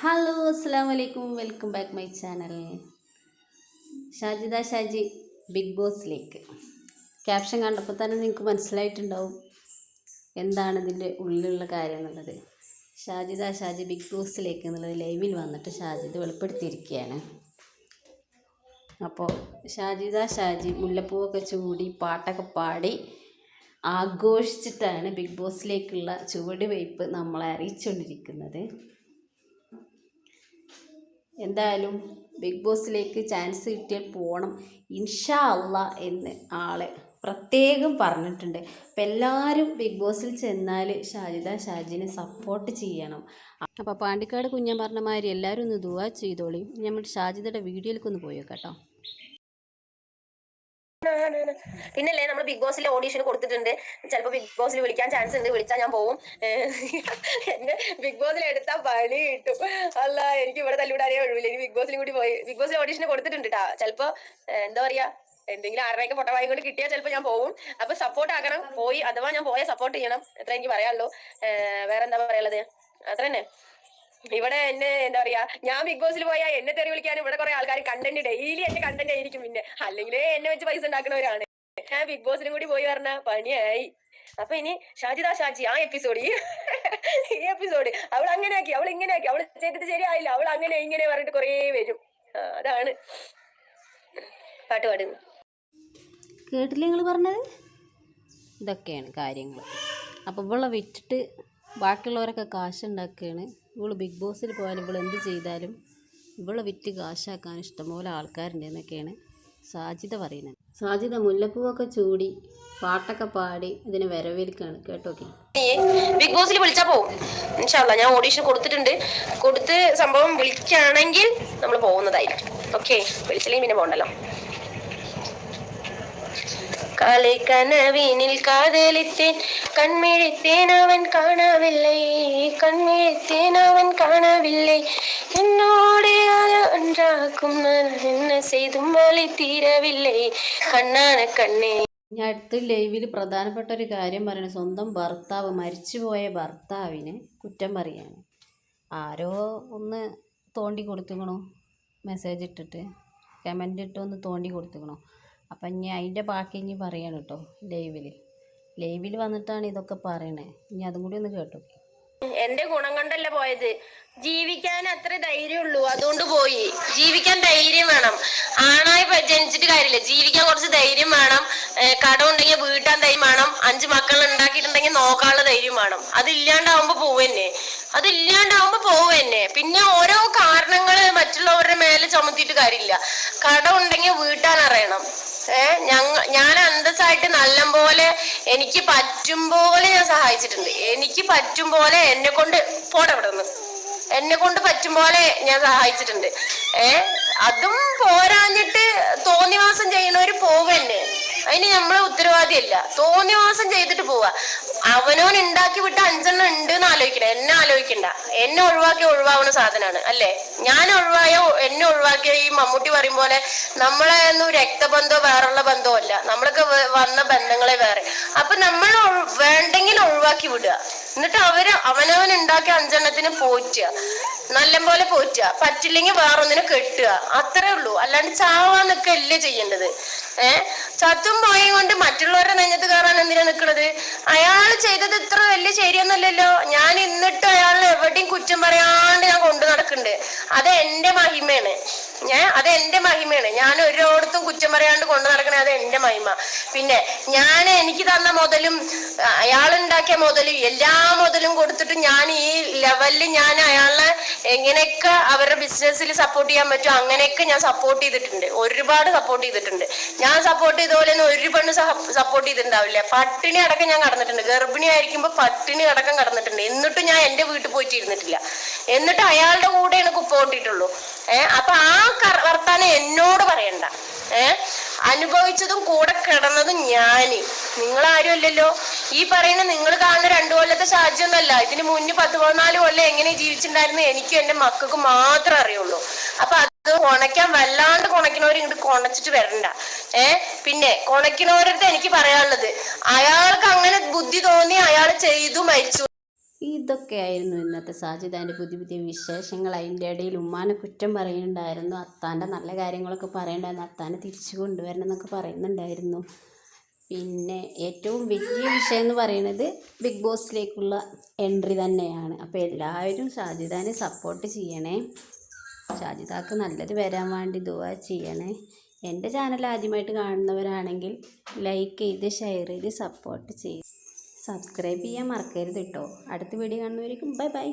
Hello അസ്സാം വലൈക്കും welcome back my channel Shajida Shaji big ബോസിലേക്ക് caption കണ്ടപ്പോൾ തന്നെ നിങ്ങൾക്ക് മനസ്സിലായിട്ടുണ്ടാവും എന്താണ് ഇതിന്റെ ഉള്ളിലുള്ള കാര്യം എന്നുള്ളത്. ഷാജിദ ഷാജി ബിഗ് ബോസിലേക്ക് എന്നുള്ളത് ലൈവിൽ വന്നിട്ട് ഷാജിദ് വെളിപ്പെടുത്തിയിരിക്കുകയാണ്. അപ്പോൾ ഷാജിദ ഷാജി മുല്ലപ്പൂവൊക്കെ ചൂടി പാട്ടൊക്കെ പാടി ആഘോഷിച്ചിട്ടാണ് ബിഗ് ബോസിലേക്കുള്ള ചുവടുവയ്പ് നമ്മളെ അറിയിച്ചുകൊണ്ടിരിക്കുന്നത് എന്തായാലും ബിഗ് ബോസിലേക്ക് ചാൻസ് കിട്ടിയാൽ പോകണം ഇൻഷാ അല്ല എന്ന് ആളെ പ്രത്യേകം പറഞ്ഞിട്ടുണ്ട്. അപ്പം എല്ലാവരും ബിഗ് ബോസിൽ ചെന്നാൽ ഷാജിദ ഷാജിനെ സപ്പോർട്ട് ചെയ്യണം. അപ്പോൾ പാണ്ടിക്കാട് കുഞ്ഞൻ പറഞ്ഞ എല്ലാവരും ഒന്ന് ദുവാ ചെയ്തോളി. നമ്മൾ ഷാജിദയുടെ വീഡിയോയിലേക്ക് ഒന്ന് പോയോ കേട്ടോ. പിന്നല്ലേ നമ്മൾ ബിഗ് ബോസിൽ ഓഡീഷൻ കൊടുത്തിട്ടുണ്ട്. ചിലപ്പോൾ ബിഗ് ബോസിൽ വിളിക്കാൻ ചാൻസ് ഉണ്ട്. വിളിച്ചാൽ ഞാൻ പോവും. എന്നെ ബിഗ് ബോസിൽ എടുത്താൽ പണി കിട്ടും. അല്ല എനിക്ക് ഇവിടെ തല്ലിവിടാനേ ഒഴിവില്ല. ഇനി ബിഗ് ബോസിൽ കൂടി പോയി ബിഗ് ബോസിൽ ഓഡീഷൻ കൊടുത്തിട്ടുണ്ട് കേട്ടോ ചിലപ്പോൾ എന്താ പറയാ? എന്തെങ്കിലും ആരുടെയൊക്കെ പൊട്ടവായി കൊണ്ട് കിട്ടിയാൽ ചിലപ്പോൾ ഞാൻ പോകും അപ്പൊ സപ്പോർട്ട് ആക്കണം പോയി അഥവാ ഞാൻ പോയാൽ സപ്പോർട്ട് ചെയ്യണം. എത്ര എനിക്ക് പറയാനുള്ളൂ. വേറെന്താ പറയാനുള്ളത്? അത്ര തന്നെ ഇവിടെ എന്നെ എന്താ പറയാ ഞാൻ ബിഗ് ബോസിൽ പോയാൽ എന്നെ തെറി വിളിക്കാനും ഇവിടെ കുറെ ആൾക്കാർ കണ്ടന്റ് ഡെയിലി എന്റെ കണ്ടന്റ് ആയിരിക്കും പിന്നെ. അല്ലെങ്കിൽ എന്നെ വെച്ച് പൈസ ഉണ്ടാക്കുന്നവരാണ്. ഞാൻ ബിഗ് ബോസിനും കൂടി പോയി പറഞ്ഞ പണിയായി. അപ്പൊ ഇനി ഷാജിദ ഷാജി ആ എപ്പിസോഡ് ഈ എപ്പിസോഡ് അവൾ അങ്ങനെ ആക്കി അവൾ ഇങ്ങനെ ആക്കി. അവൾ ചെയ്തിട്ട് ശരിയായില്ല. അവൾ അങ്ങനെ ഇങ്ങനെ പറഞ്ഞിട്ട് കുറേ വരും. അതാണ്. പാട്ട് പാടുന്നു. കേട്ടില്ലേ നിങ്ങൾ പറഞ്ഞത്? ഇതൊക്കെയാണ് കാര്യങ്ങൾ അപ്പോൾ ഇവളെ വിറ്റിട്ട് ബാക്കിയുള്ളവരൊക്കെ കാശുണ്ടാക്കുകയാണ് ഇവൾ ബിഗ് ബോസിൽ പോയാലും ഇവൾ എന്ത് ചെയ്താലും ഇവളെ വിറ്റ് കാശാക്കാൻ ഇഷ്ടംപോലെ ആൾക്കാരുണ്ട് എന്നൊക്കെയാണ് സാജിത പറയുന്നത്. സാജിത മുല്ലപ്പൂവൊക്കെ ചൂടി പാട്ടൊക്കെ പാടി ഇതിനെ വരവേൽക്കാണ് കേട്ടോക്കെ ബിഗ് ബോസിൽ വിളിച്ചാ പോവും ഞാൻ ഓഡീഷൻ കൊടുത്തിട്ടുണ്ട്. കൊടുത്ത് സംഭവം വിളിക്കുകയാണെങ്കിൽ നമ്മൾ പോകുന്നതായിരിക്കും. ഓക്കെ വിളിച്ചില്ലെങ്കിൽ പിന്നെ പോകണ്ടല്ലോ காலை கனவினில் காதலித்தேன் கண்மிழித்தேன் அவன் காணவில்லை கண்மிழித்தேன் அவன் காணவில்லை என்னோட ஒன்றாக்கும் நான் என்ன செய்தும் வழி தீரவில்லை கண்ணான கண்ணே ഞാൻ അടുത്ത ലൈവിൽ പ്രധാനപ്പെട്ട ഒരു കാര്യം പറയണം. സ്വന്തം ഭർത്താവ് മരിച്ചുപോയ ഭർത്താവിനെ കുറ്റം പറയാണ്. ആരോ ഒന്ന് തോണ്ടി കൊടുത്തുക്കണോ. മെസ്സേജ് ഇട്ടിട്ട്. കമന്റ് ഇട്ട് ഒന്ന് തോണ്ടി കൊടുത്തുക്കണോ. അപ്പം ഇനി അതിന്റെ ബാക്കി ഇനി പറയാണ് കേട്ടോ ലൈവിൽ ലൈവിൽ വന്നിട്ടാണ് ഇതൊക്കെ പറയണേ. ഇനി അതും കൂടി ഒന്ന് കേട്ടോ. എന്റെ ഗുണം കൊണ്ടല്ല പോയത്. ജീവിക്കാൻ അത്ര ധൈര്യമുള്ളൂ. അതുകൊണ്ട് പോയി. ജീവിക്കാൻ ധൈര്യം വേണം. ആണായി ജനിച്ചിട്ട് കാര്യമില്ല. ജീവിക്കാൻ കുറച്ച് ധൈര്യം വേണം. കടം ഉണ്ടെങ്കിൽ വീട്ടാൻ ധൈര്യം വേണം. അഞ്ച് മക്കൾ ഉണ്ടാക്കിയിട്ടുണ്ടെങ്കിൽ നോക്കാനുള്ള ധൈര്യം വേണം. അതില്ലാണ്ടാവുമ്പോ പോവന്നെ അതില്ലാണ്ടാവുമ്പോ പോവന്നെ പിന്നെ ഓരോ കാരണങ്ങൾ മറ്റുള്ളവരുടെ മേലെ ചുമത്തിയിട്ട് കാര്യമില്ല. കടം ഉണ്ടെങ്കിൽ വീട്ടാൻ ഏഹ് ഞങ്ങ ഞാൻ അന്തസ്സായിട്ട് നല്ല പോലെ എനിക്ക് പറ്റും പോലെ ഞാൻ സഹായിച്ചിട്ടുണ്ട്. എനിക്ക് പറ്റും പോലെ എന്നെ കൊണ്ട് പോടെ അവിടെ നിന്ന്. എന്നെ കൊണ്ട് പറ്റും പോലെ ഞാൻ സഹായിച്ചിട്ടുണ്ട്. ഏഹ് അതും പോരാഞ്ഞിട്ട് തോന്നിവാസം ചെയ്യണവര് പോവന്നെ അതിന് നമ്മളെ ഉത്തരവാദിയല്ല. തോന്നിവാസം ചെയ്തിട്ട് പോവാ. അവനോൻ ഉണ്ടാക്കി വിട്ട അഞ്ചെണ്ണം ഉണ്ട് എന്ന് ആലോചിക്കണം എന്നെ ആലോചിക്കണ്ട എന്നെ ഒഴിവാക്കി ഒഴിവാവുന്ന സാധനമാണ് അല്ലേ? ഞാൻ ഒഴിവായ എന്നെ ഒഴിവാക്കിയ ഈ മമ്മൂട്ടി പറയും പോലെ നമ്മളെ ഒന്നും രക്തബന്ധമോ വേറുള്ള ബന്ധമോ അല്ല. നമ്മളൊക്കെ വന്ന ബന്ധങ്ങളെ വേറെ. അപ്പൊ നമ്മൾ വേണ്ടെങ്കിൽ ഒഴിവാക്കി വിടുക. എന്നിട്ട് അവർ അവനവൻ ഉണ്ടാക്കിയ അഞ്ചെണ്ണത്തിന് പോറ്റുക. നല്ലപോലെ പോറ്റുക. പറ്റില്ലെങ്കിൽ വേറൊന്നിനെ കെട്ടുക. അത്രേ ഉള്ളൂ. അല്ലാണ്ട് ചാവാൻ നിൽക്കല്ലേ ചെയ്യേണ്ടത്. ഏഹ് ചത്തും പോയും കൊണ്ട് മറ്റുള്ളവരുടെ നെഞ്ഞത്ത് കയറാൻ എന്തിനാ നിൽക്കണത് അയാൾ ചെയ്തത് ഇത്ര വലിയ ശരിയൊന്നുമല്ലല്ലോ. ഞാൻ എന്നിട്ട് അയാളെ എവിടെയും കുറ്റം പറയാണ്ട് ഞാൻ കൊണ്ടു നടക്കുന്നുണ്ട്. അത് എന്റെ മഹിമയാണ്. ഞാൻ അത് എന്റെ മഹിമയാണ്. ഞാൻ ഒരിടത്തും കുറ്റം പറയാണ്ട് കൊണ്ടു നടക്കണേ അത് എന്റെ മഹിമ. പിന്നെ ഞാൻ എനിക്ക് തന്ന മുതലും അയാൾ ഉണ്ടാക്കിയ മുതലും എല്ലാ മുതലും കൊടുത്തിട്ട് ഞാൻ ഈ ലെവലിൽ ഞാൻ അയാളെ എങ്ങനെയൊക്കെ അവരുടെ ബിസിനസ്സിൽ സപ്പോർട്ട് ചെയ്യാൻ പറ്റും അങ്ങനെയൊക്കെ ഞാൻ സപ്പോർട്ട് ചെയ്തിട്ടുണ്ട്. ഒരുപാട് സപ്പോർട്ട് ചെയ്തിട്ടുണ്ട്. ഞാൻ സപ്പോർട്ട് ചെയ്ത പോലെ ഒന്നും ഒരു പെണ്ണ് സപ്പോർട്ട് ചെയ്തിട്ടുണ്ടാവില്ല. പട്ടിണി അടക്കം ഞാൻ കടന്നിട്ടുണ്ട്. ഗർഭിണി ആയിരിക്കുമ്പോൾ പട്ടിണി അടക്കം കടന്നിട്ടുണ്ട്. എന്നിട്ടും ഞാൻ എന്റെ വീട്ടിൽ പോയിട്ട് ഇരുന്നിട്ടില്ല എന്നിട്ട് അയാളുടെ കൂടെ എനിക്ക് പോട്ടിട്ടുള്ളൂ ഏഹ് അപ്പൊ ആ വർത്താനം എന്നോട് പറയണ്ട. ഏഹ് അനുഭവിച്ചതും കൂടെ കിടന്നതും ഞാൻ. നിങ്ങൾ ആരും അല്ലല്ലോ. ഈ പറയുന്ന നിങ്ങൾ കാണുന്ന രണ്ടു കൊല്ലത്തെ സാഹചര്യമൊന്നുമല്ല ഇതിന് മുന്നേ പത്ത് പതിനാല് കൊല്ലം എങ്ങനെ ജീവിച്ചിട്ടുണ്ടായിരുന്നു എനിക്കും എന്റെ മക്കൾക്ക് മാത്രമേ അറിയുള്ളൂ. അപ്പൊ അത് കൊണക്കാൻ വല്ലാണ്ട് കൊണയ്ക്കണവർ ഇങ്ങോട്ട് കൊണച്ചിട്ട് വരണ്ട. ഏ പിന്നെ കൊണക്കണവരടുത്ത് എനിക്ക് പറയാനുള്ളത്. അയാൾക്ക് അങ്ങനെ ബുദ്ധി തോന്നി അയാൾ ചെയ്തു മരിച്ചു. ഇതൊക്കെയായിരുന്നു ഇന്നത്തെ സാജിദ്. അതിന്റെ പുതിയ പുതിയ വിശേഷങ്ങൾ അതിന്റെ ഇടയിൽ ഉമ്മാനെ കുറ്റം പറയുന്നുണ്ടായിരുന്നു. അത്താന്റെ നല്ല കാര്യങ്ങളൊക്കെ പറയുന്നുണ്ടായിരുന്നു അത്താനെ തിരിച്ചു കൊണ്ടുവരണം എന്നൊക്കെ പറയുന്നുണ്ടായിരുന്നു. പിന്നെ ഏറ്റവും വലിയ വിഷയം എന്ന് പറയുന്നത് ബിഗ് ബോസിലേക്കുള്ള എൻട്രി തന്നെയാണ്. അപ്പോൾ എല്ലാവരും ഷാജിദാനെ സപ്പോർട്ട് ചെയ്യണേ. ഷാജിദാക്ക് നല്ലത് വരാൻ വേണ്ടി ദുവാ ചെയ്യണേ. എന്റെ ചാനൽ ആദ്യമായിട്ട് കാണുന്നവരാണെങ്കിൽ ലൈക്ക് ചെയ്ത് ഷെയർ ചെയ്ത് സപ്പോർട്ട് ചെയ്യും സബ്സ്ക്രൈബ് ചെയ്യാൻ മറക്കരുത് കേട്ടോ അടുത്ത വീഡിയോ കാണുന്നവരേക്കും ബൈ ബൈ.